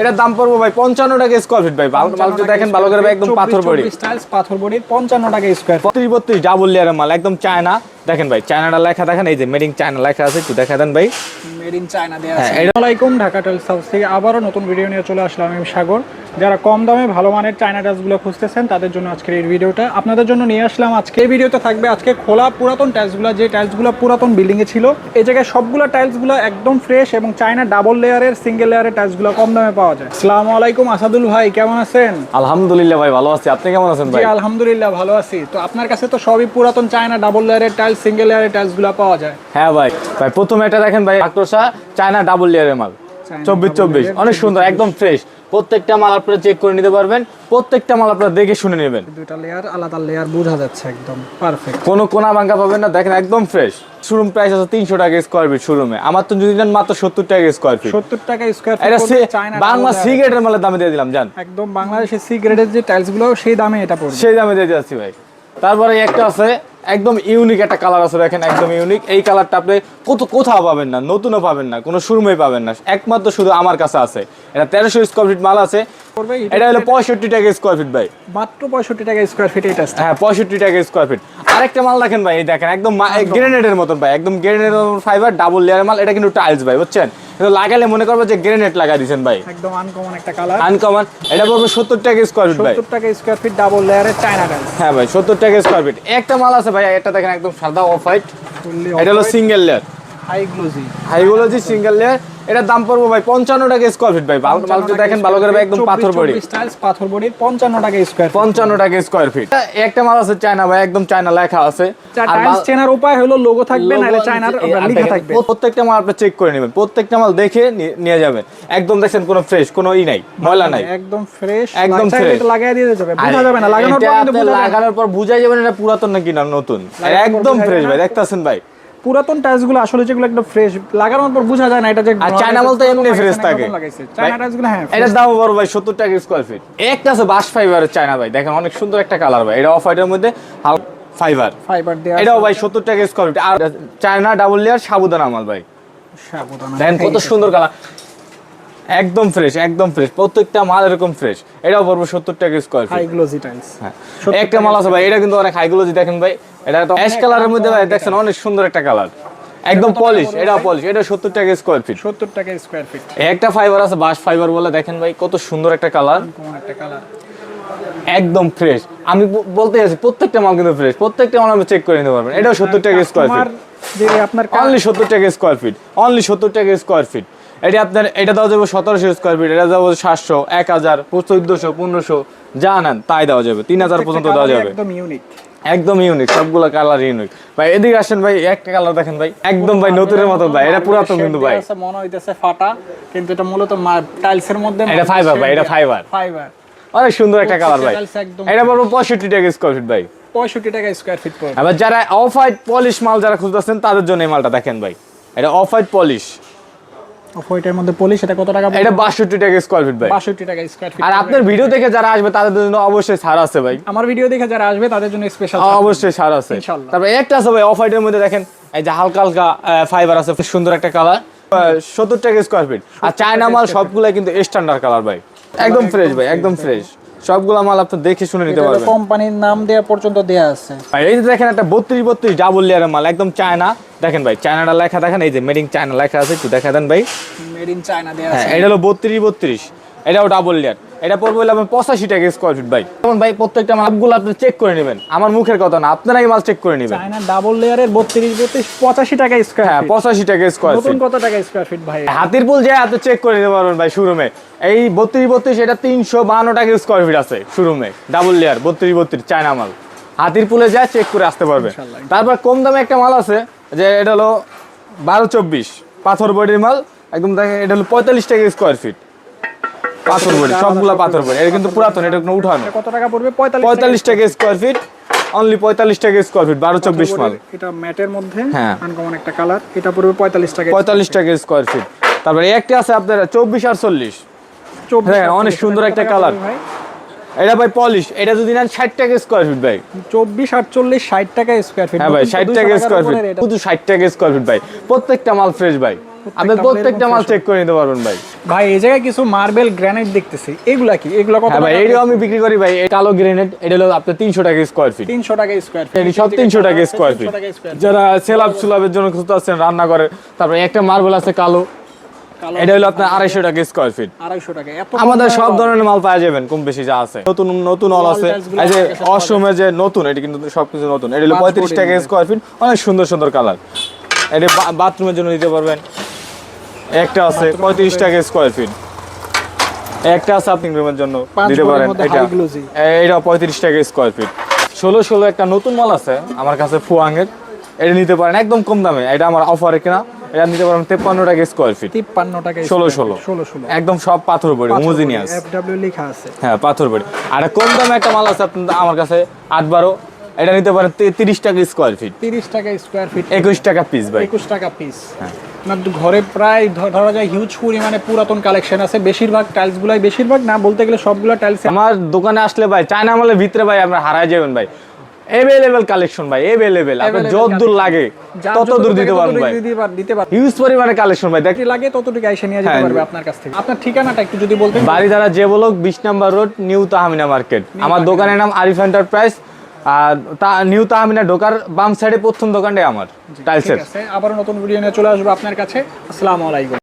এটার দাম পড়ব ভাই পঞ্চান্ন টাকা স্কোয়ার ফিট ভাই। মাল তো দেখেন ভালো করে ভাই একদম পাথর বড়ি। স্টাইলস পাথর বডি 55 টাকা স্কয়ার বত্রিশ বত্রিশ ডাবল লেয়ারের মাল একদম চায়না। দেখেন ভাই চায়নাটা লেখা দেখেন এই যে মেড ইন চায়না লেখা আছে একটু দেখা দেন ভাই। মেড ইন চায়না দেয়া হ্যাঁ, আছে। আসসালামু আলাইকুম ঢাকা টেলস হাউস থেকে আবারও নতুন ভিডিও নিয়ে চলে আসলাম আমি সাগর। যারা কম দামে ভালো মানের চায়না টাইলসগুলো খুঁজতেছেন তাদের জন্য আজকের এই ভিডিওটা। আপনাদের জন্য নিয়ে আসলাম আজকে। এই ভিডিওতে থাকবে আজকে খোলা পুরাতন টাইলসগুলো যে টাইলসগুলো পুরাতন বিল্ডিংয়ে ছিল এই জায়গায় সবগুলো টাইলসগুলো একদম ফ্রেশ এবং চায়না ডাবল লেয়ারের সিঙ্গেল লেয়ারের টাইলসগুলো কম দামে পাওয়া যায়। আসসালামু আলাইকুম আসাদুল ভাই কেমন আছেন? আলহামদুলিল্লাহ ভাই ভালো আছি। আপনি কেমন আছেন ভাই? আলহামদুলিল্লাহ ভালো আছি। তো আপনার কাছে তো সবই পুরাতন চায়না ডাবল লেয়ারের টাইলস সিঙ্গেল লেয়ারের টাইলসগুলো পাওয়া যায়। হ্যাঁ ভাই। ভাই প্রথমে এটা দেখেন ভাই আক্রোশা চায়না ডাবল লেয়ারের মাল। চব্বিশ চব্বিশ। অনেক সুন্দর একদম ফ্রেশ প্রত্যেকটা মাল আপনারা চেক করে নিতে পারবেন প্রত্যেকটা মাল আপনারা দেখে শুনে নেবেন। দুইটা লেয়ার আলাদা লেয়ার বোঝা যাচ্ছে একদম পারফেক্ট কোনো কোনা ভাঙ্গা পাবেন না দেখেন একদম ফ্রেশ শোরুম প্রাইস আছে তিনশো টাকা স্কোয়ার ফিট শোরুমে আমার তো যদি নেন মাত্র সত্তর টাকা স্কোয়ার ফিট সত্তর টাকা স্কোয়ার ফিট চায়না বাংলা সিগারেটের মালের দামে দিয়ে দিলাম জান। একদম বাংলাদেশের সি গ্রেডের যে টাইলসগুলো সেই দামে এটা পড়বে। সেই দামে দিয়ে যাচ্ছি ভাই। তারপরে একটা আছে একদম ইউনিক একটা কালার আছে দেখেন একদম ইউনিক এই কালারটা আপনি কত কোথাও পাবেন না নতুনও পাবেন না কোনো শোরুমে পাবেন না। একমাত্র শুধু আমার কাছে আছে। এটা তেরোশো স্কোয়ার ফিট মাল আছে। এটা হলো পঁয়ষট্টি টাকা স্কোয়ার ফিট ভাই। মাত্র পঁয়ষট্টি টাকা স্কোয়ার ফিট এটা হ্যাঁ পঁয়ষট্টি টাকা স্কোয়ার ফিট আরেকটা মাল দেখেন ভাই এই দেখেন একদম গ্রেনেডের মতন ভাই একদম গ্রেনেডের ফাইবার ডাবল লেয়ার মাল। এটা কিন্তু টাইলস ভাই বুঝছেন? এটা লাগালে মনে করব যে গ্রেনেড লাগা দিয়েছেন ভাই। একদম আনকমন একটা কালার আনকমন এটা পড়বে সত্তর টাকা স্কোয়ার ফিট ভাই। সত্তর টাকা স্কোয়ার ফিট ডাবল লেয়ারের চায়না টাইলস হ্যাঁ ভাই সত্তর টাকা স্কোয়ার ফিট একটা মাল আছে ভাই এটা দেখেন একদম সাদা অফ হোয়াইট এটা হলো single layer high glossy single layer এটার দাম পড়ব ভাই পঞ্চান্ন টাকা স্কোয়ার ফিট ভাই দেখেন ভালো করে একদম পাথর বড়ি। পাথর বডি 55 টাকা স্কোয়ার পঞ্চান্ন টাকা স্কোয়ার ফিট একটা মাল আছে চায়না ভাই একদম চায়না লেখা আছে। আর চেনার উপায় হলো লোগো থাকবে নাহলে চায়নার লেখা থাকবে। প্রত্যেকটা মাল আপনি চেক করে নেবেন। প্রত্যেকটা মাল দেখে নিয়ে- যাবেন। একদম দেখছেন কোনো ফ্রেশ কোনো ই নাই ময়লা নাই। একদম ফ্রেশ একদম। লাগাই দিয়ে যাবে বোঝা যাবে না লাগানোর পর আপনি বোঝা যাবে না। বুঝাই যাবেন এটা পুরাতন নাকি না নতুন? একদম ফ্রেশ ভাই। দেখতেছেন ভাই। পুরাতন টাইলসগুলো আসলে যেগুলো একদম ফ্রেশ লাগানোর পর বোঝা যায় না এটা যে আর চায়না মাল তো এমনি ফ্রেশ থাকে? চায়না টাইলসগুলো হ্যাঁ এটার দাম বড় ভাই সত্তর টাকা স্কোয়ার ফিট একটা আছে বাস ফাইবারের চায়না ভাই দেখেন অনেক সুন্দর একটা কালার ভাই। এটা অফ হোয়াইটের মধ্যে ফাইবার ফাইবার দেওয়া এটাও ভাই সত্তর টাকা স্কোয়ার ফিট আর চায়না ডাবল লেয়ার সাবুদানা মাল ভাই। সাবধান দেখেন কত সুন্দর কালার একদম ফ্রেশ একদম ফ্রেশ প্রত্যেকটা মাল এরকম ফ্রেশ এটাও পড়বে সত্তর টাকা স্কোয়ার হাই গ্লোজি টাইলস হ্যাঁ। একটা মাল আছে ভাই এটা কিন্তু অনেক হাইগুলো যে দেখেন ভাই। এটা তো অ্যাশ কালারের মধ্যে ভাই দেখছেন অনেক সুন্দর একটা কালার। একদম পলিশ এটাও পলিশ এটা সত্তর টাকা স্কোয়ার ফিট 70 টাকা স্কয়ার ফিট একটা ফাইবার আছে বাস ফাইবার বলে দেখেন ভাই কত সুন্দর একটা কালার। একটা কালার। একদম ফ্রেশ আমি বলতে প্রত্যেকটা মাল কিন্তু ফ্রেশ প্রত্যেকটা মাল আপনি চেক করে নিতে পারবেন। এটাও সত্তর টাকা স্কোয়ার ফিট যে আপনার অনলি সত্তর টাকা স্কোয়ার ফিট অনলি সত্তর টাকা স্কোয়ার ফিট এটা আপনার এটা দেওয়া যাবে সতেরোশো স্কোয়ার ফিট এটা দেওয়া যাবে সাতশো এক হাজার চোদ্দশো পনেরোশো যা নেন তাই দেওয়া যাবে। তিন হাজার পর্যন্ত দেওয়া যাবে। একদম ইউনিক একদম ইউনিক সবগুলো কালার ইউনিক ভাই এদিকে আসেন ভাই একটা কালার দেখেন ভাই। একদম ভাই নতুনের মতো ভাই এটা পুরাতন কিন্তু ভাই। মনে হইতেছে ফাটা কিন্তু এটা মূলত টাইলসের মধ্যে এটা ফাইবার ভাই এটা ফাইবার ফাইবার অনেক সুন্দর একটা কালার ভাই। এটা বলব পঁয়ষট্টি টাকা স্কোয়ার ফিট ভাই। 65 টাকা স্কয়ার ফিট আবার যারা অফ হোয়াইট পলিশ মাল যারা খুঁজতেছেন তাদের জন্য এই মালটা দেখেন ভাই। এটা অফ হোয়াইট পলিশ হোয়াইটের মধ্যে পলি সেটা কত টাকা এটা বাষট্টি টাকা স্কোয়ার ফিট ভাই। 62 টাকা স্কয়ার ফিট আর আপনার ভিডিও দেখে যারা আসবে তাদের জন্য অবশ্যই ছাড় আছে ভাই। আমার ভিডিও দেখে যারা আসবে তাদের জন্য স্পেশাল অবশ্যই ছাড় আছে। তারপর একটা আছে ভাই অফ হোয়াইটের মধ্যে দেখেন এই যে হালকা হালকা ফাইবার আছে খুব সুন্দর একটা কালার সত্তর টাকা স্কোয়ার ফিট আর চায়না মাল সবগুলাই কিন্তু স্ট্যান্ডার্ড কালার ভাই। একদম ফ্রেশ ভাই একদম ফ্রেশ সবগুলা মাল আপনি দেখে শুনে নিতে পারবেন। কোম্পানির নাম দেয়া পর্যন্ত দেয়া আছে। ভাই এই যে দেখেন একটা বত্রিশ বত্রিশ ডাবল লেয়ারের মাল একদম চায়না। দেখেন ভাই চায়নাটা লেখা দেখেন এই যে মেডিং চায়না লেখা আছে একটু দেখা দেন ভাই। মেড ইন চায়না দেয়া হ্যাঁ আছে। এটা হলো বত্রিশ বত্রিশ। এটাও ডাবল লেয়ার এটা পড়বে হলো আপনার পঁচাশি টাকা স্কোয়ার ফিট ভাই। যেমন ভাই প্রত্যেকটা মাপগুলো আপনি চেক করে নেবেন। আমার মুখের কথা না আপনারাই মাল চেক করে নেবেন। চায়না ডাবল লেয়ারের 32 32 85 টাকা স্কোয়ার হ্যাঁ পঁচাশি টাকা স্কোয়ার নতুন ফিট কত টাকা স্কোয়ার ফিট ভাই? হাতির পুল যে আপনি চেক করে নিতে পারবেন ভাই শোরুমে এই বত্রিশ বত্রিশ এটা তিনশো বাহান্ন টাকা স্কোয়ার ফিট আছে শোরুমে ডাবল লেয়ার বত্রিশ বত্রিশ চায়না মাল। হাতির পুলে যায় চেক করে আসতে পারবে। তারপর কম দামে একটা মাল আছে যে এটা হলো বারো চব্বিশ পাথর বডির মাল। একদম দেখেন এটা হলো পঁয়তাল্লিশ টাকা স্কোয়ার ফিট পাথর বডি সবগুলা পাথর বডি। এটা কিন্তু পুরাতন এটা কোনো উঠানো কত টাকা পড়বে? 45 পঁয়তাল্লিশ টাকা স্কোয়ার ফিট অনলি পঁয়তাল্লিশ টাকা স্কোয়ার ফিট বারো চব্বিশ মাল। এটা ম্যাটের মধ্যে হ্যাঁ। আনকমন একটা কালার এটা পড়বে 45 টাকা পঁয়তাল্লিশ টাকা স্কোয়ার ফিট তারপরে একটা আছে আপনার চব্বিশ আর চল্লিশ। 24 হ্যাঁ, অনেক সুন্দর একটা কালার। এটা ভাই পলিশ এটা যদি নেন ষাট টাকা স্কোয়ার ফিট ভাই। 24 48 60 টাকা স্কয়ার ফিট হ্যাঁ ভাই ষাট টাকা স্কোয়ার ফিট শুধু ষাট টাকা স্কোয়ার ফিট ভাই। প্রত্যেকটা মাল ফ্রেশ ভাই। আপনি প্রত্যেকটা মাল চেক করে নিতে পারবেন ভাই। ভাই এই জায়গায় কিছু মার্বেল গ্রানাইট দেখতেছি। এগুলা কি? এগুলা কত হ্যাঁ ভাই এইটাও আমি বিক্রি করি ভাই। এটা কালো গ্রেনেড এটা হলো আপনার তিনশো টাকা স্কোয়ার ফিট তিনশো টাকা স্কোয়ার এটি সব তিনশো টাকা স্কোয়ার ফিট যারা সেলাব সুলাবের জন্য খুঁজতে আসছেন রান্না করে তারপরে একটা মার্বেল আছে কালো। কালো এটা হলো আপনার আড়াইশো টাকা স্কোয়ার ফিট আড়াইশো টাকা। এত আমাদের সব ধরনের মাল পাওয়া যাবেন কম বেশি যা আছে। নতুন নতুন অল আছে। এই যে কাছে অসমে যে নতুন এটা কিন্তু সবকিছু নতুন। এটা হলো পঁয়ত্রিশ টাকা। স্কোয়ার ফিট অনেক সুন্দর সুন্দর কালার এটা বাথরুমের জন্য দিতে পারবেন। একটা আছে পঁয়ত্রিশ টাকা স্কোয়ার ফিট একটা আছে আপনি রুমের জন্য দিতে পারেন। এটা এটা পঁয়ত্রিশ টাকা স্কোয়ার ফিট ষোলো ষোলো একটা নতুন মাল আছে আমার কাছে ফুয়াঙের এটা নিতে পারেন একদম কম দামে। এটা আমার অফারে কিনা এটা নিতে পারেন তেপ্পান্ন টাকা স্কোয়ার ফিট তিপ্পান্ন টাকা ষোলো ষোলো। ষোলো ষোলো। একদম সব পাথর বড়ি হোমোজিনিয়াস লেখা আছে। হ্যাঁ পাথর বড়ি। আর কম দামে একটা মাল আছে আপনার আমার কাছে আট বারো। এটা নিতে পারেন তি- তিরিশ টাকা স্কোয়ার ফিট তিরিশ টাকা স্কোয়ার ফিট একুশ টাকা পিস ভাই। একুশ টাকা পিস আপনার ঘরে প্রায় ধরা যায় হিউজ পরিমাণে পুরাতন কালেকশন আছে। বেশিরভাগ টাইলস গুলাই বেশিরভাগ না বলতে গেলে সবগুলো টাইলস আমার দোকানে আসলে ভাই চায়না মালের ভিতরে ভাই আপনার হারাই যাবেন ভাই। এভেলেবেল কালেকশন ভাই আপনার Available যত দূর লাগে তত দূর দিতে পারবেন ভাই। দিতে পারবেন। হিউজ পরিমাণে কালেকশন ভাই। দেখ যতটুকু লাগে ততটুকু এসে নিয়ে যেতে হ্যাঁ। পারবে আপনার কাছ থেকে। আপনার ঠিকানাটা একটু যদি বলতেন। বাড়ি দ্বারা যে বলক বিশ number road new Tahmina market আমার দোকানের নাম আরিফ এন্টারপ্রাইজ আর তা নিউ তাহমিনা ঢোকার বাম সাইডে প্রথম দোকানটাই আমার টাইলসের আবার নতুন ভিডিও নিয়ে চলে আসব আপনার কাছে। আসসালামু আলাইকুম।